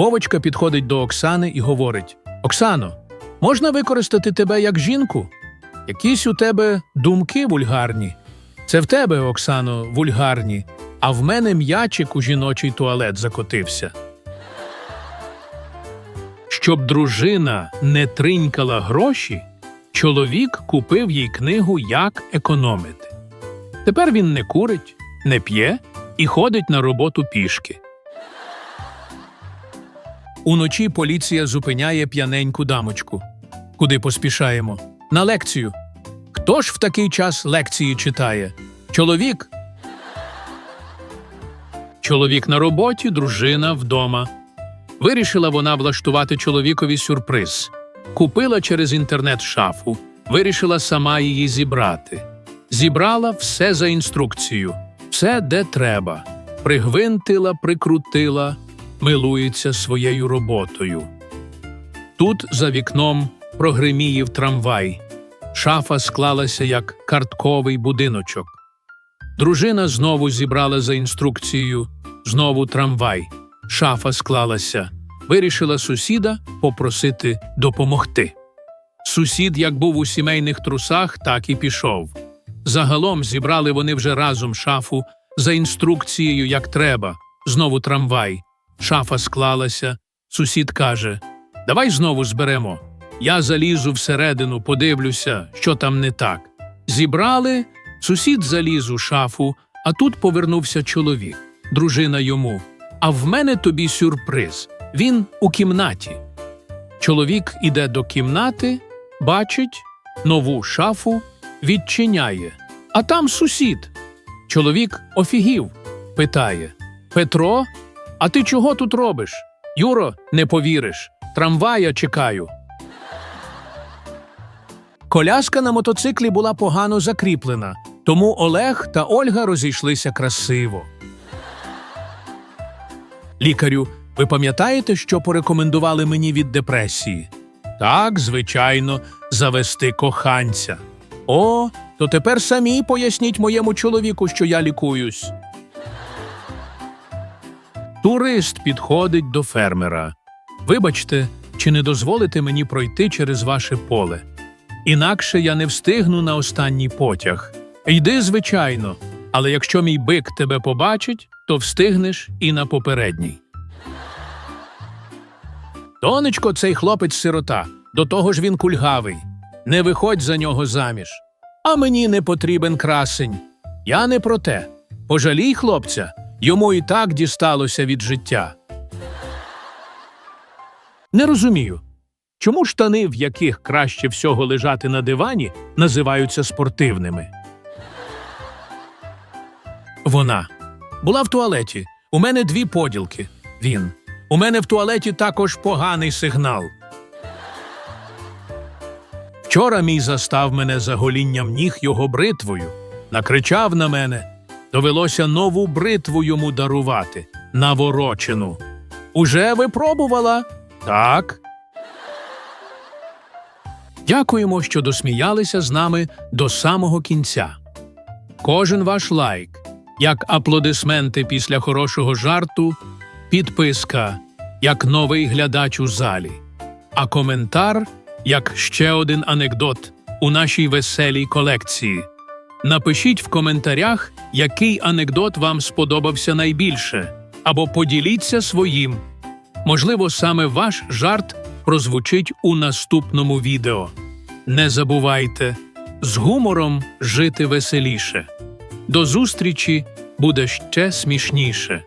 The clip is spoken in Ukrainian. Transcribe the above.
Вовочка підходить до Оксани і говорить: Оксано, можна використати тебе як жінку? Якісь у тебе думки вульгарні. Це в тебе, Оксано, вульгарні, а в мене м'ячик у жіночий туалет закотився. Щоб дружина не тринькала гроші, чоловік купив їй книгу Як економити. Тепер він не курить, не п'є і ходить на роботу пішки. Уночі поліція зупиняє п'яненьку дамочку. Куди поспішаємо? На лекцію. Хто ж в такий час лекції читає? Чоловік. Чоловік на роботі, дружина вдома. Вирішила вона влаштувати чоловікові сюрприз. Купила через інтернет шафу, вирішила сама її зібрати. Зібрала все за інструкцією, все де треба. Пригвинтила, прикрутила, милується своєю роботою. Тут за вікном прогриміїв трамвай. Шафа склалася як картковий будиночок. Дружина знову зібрала за інструкцією, знову трамвай. Шафа склалася. Вирішила сусіда попросити допомогти. Сусід, як був у сімейних трусах, так і пішов. Загалом зібрали вони вже разом шафу за інструкцією, як треба. Знову трамвай. Шафа склалася. Сусід каже: Давай знову зберемо. Я залізу всередину, подивлюся, що там не так. Зібрали, сусід заліз у шафу, а тут повернувся чоловік, дружина йому. А в мене тобі сюрприз. Він у кімнаті. Чоловік іде до кімнати, бачить нову шафу, відчиняє. А там сусід. Чоловік офігів, питає Петро, а ти чого тут робиш? Юро, не повіриш. Трамвая чекаю. Коляска на мотоциклі була погано закріплена, тому Олег та Ольга розійшлися красиво. Лікарю, ви пам'ятаєте, що порекомендували мені від депресії? Так, звичайно, завести коханця. О, то тепер самі поясніть моєму чоловіку, що я лікуюсь. Турист підходить до фермера. Вибачте, чи не дозволите мені пройти через ваше поле? Інакше я не встигну на останній потяг. Йди, звичайно, але якщо мій бик тебе побачить, то встигнеш і на попередній. Донечко, цей хлопець сирота, до того ж він кульгавий. Не виходь за нього заміж. А мені не потрібен красень. Я не про те. Пожалій хлопця, йому і так дісталося від життя. Не розумію, чому штани, в яких краще всього лежати на дивані, називаються спортивними. Вона була в туалеті. У мене дві поділки. Він. У мене в туалеті також поганий сигнал. Вчора мій застав мене за голінням ніг його бритвою, накричав на мене. Довелося нову бритву йому дарувати наворочену. Уже випробувала? Так. Дякуємо, що досміялися з нами до самого кінця. Кожен ваш лайк, як аплодисменти після хорошого жарту, підписка, як новий глядач у залі, а коментар як ще один анекдот у нашій веселій колекції. Напишіть в коментарях, який анекдот вам сподобався найбільше, або поділіться своїм. Можливо, саме ваш жарт прозвучить у наступному відео. Не забувайте з гумором жити веселіше. До зустрічі буде ще смішніше.